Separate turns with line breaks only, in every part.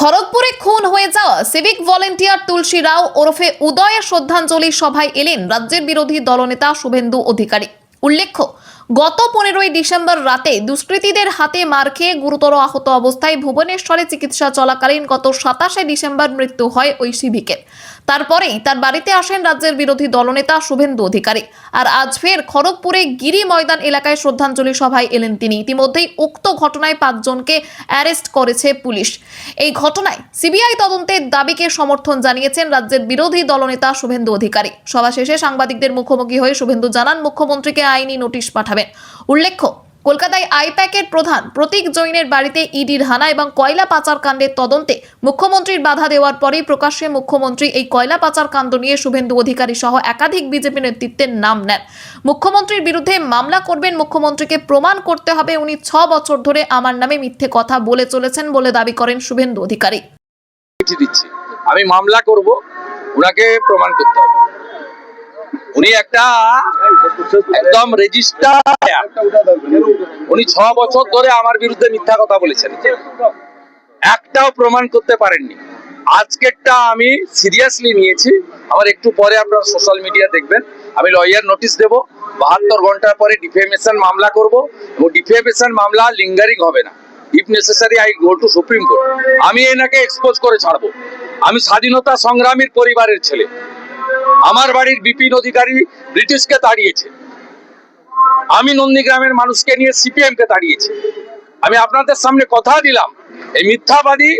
খড়গপুরে খুন হয়ে যাওয়া সিভিক ভলেন্টিয়ার তুলসী রাও ওরফে উদয়ের শ্রদ্ধাঞ্জলি সভায় এলেন রাজ্যের বিরোধী দলনেতা শুভেন্দু অধিকারী। উল্লেখ্য গত পনেরোই ডিসেম্বর রাতে দুষ্কৃতীদের হাতে মার খেয়ে গুরুতর আহত অবস্থায় ভুবনেশ্বরে চিকিৎসা চলাকালীন গত সাতাশে ডিসেম্বর মৃত্যু হয় ওই সিভিকের তারপরেই তার বাড়িতে আসেন রাজ্যের বিরোধী দলনেতা শুভেন্দু অধিকারী। আর আজ ফের খড়গপুরে গিরি ময়দান এলাকায় শ্রদ্ধাঞ্জলি সভায় এলেন তিনি। ইতিমধ্যেই উক্ত ঘটনায় পাঁচজনকে অ্যারেস্ট করেছে পুলিশ। এই ঘটনায় সিবিআই তদন্তের দাবিকে সমর্থন জানিয়েছেন রাজ্যের বিরোধী দলনেতা শুভেন্দু অধিকারী। সভা শেষে সাংবাদিকদের মুখোমুখি হয়ে শুভেন্দু জানান, মুখ্যমন্ত্রীকে আইনি নোটিশ পাঠাবেন উল্লেখ্য, কলকাতায় আইপ্যাকের প্রধান প্রতীক জৈনের বাড়িতে ইডির হানা এবং কয়লা পাচার কাণ্ডের তদন্তে মুখ্যমন্ত্রীর বাধা দেওয়ার পরেই প্রকাশ্যে মুখ্যমন্ত্রী এই কয়লা পাচার কাণ্ড নিয়ে শুভেন্দু অধিকারী সহ একাধিক বিজেপি নেতৃত্বের নাম নেন। মুখ্যমন্ত্রীর বিরুদ্ধে মামলা করবেন মুখ্যমন্ত্রীকে প্রমাণ করতে হবে। উনি ছ বছর ধরে আমার নামে মিথ্যে কথা বলে চলেছেন বলে দাবি করেন শুভেন্দু অধিকারী।
আমি মামলা করব ওনাকে প্রমাণ করতে হবে। উনি একটা একদম রেজিস্টার উনি ছ বছর ধরে আমার বিরুদ্ধে মিথ্যা কথা বলেছেন। একটাও প্রমাণ করতে পারেননি। আজকেরটা আমি সিরিয়াসলি নিয়েছি। আমার একটু পরে আপনারা সোশ্যাল মিডিয়া দেখবেন। আমি লয়ার নোটিশ দেব। বাহাত্তর ঘণ্টার পরে ডিফেমেশন মামলা করব এবং ডিফেমেশন মামলা লিঙ্গারিং হবে না। If necessary I go to supreme court আমি এনাকে এক্সপোজ করে ছাড়বো। আমি স্বাধীনতা সংগ্রামীর পরিবারের ছেলে। আমার বাড়ির বিপিন অধিকারী ব্রিটিশকে তাড়িয়েছে। আমি নন্দীগ্রামের মানুষকে নিয়ে সিপিএম কে তাড়িয়েছি। আমি আপনাদের সামনে কথা দিলাম, এই মিথ্যাবাদী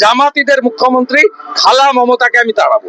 জামাতিদের মুখ্যমন্ত্রী খালা মমতাকে আমি তাড়াবো।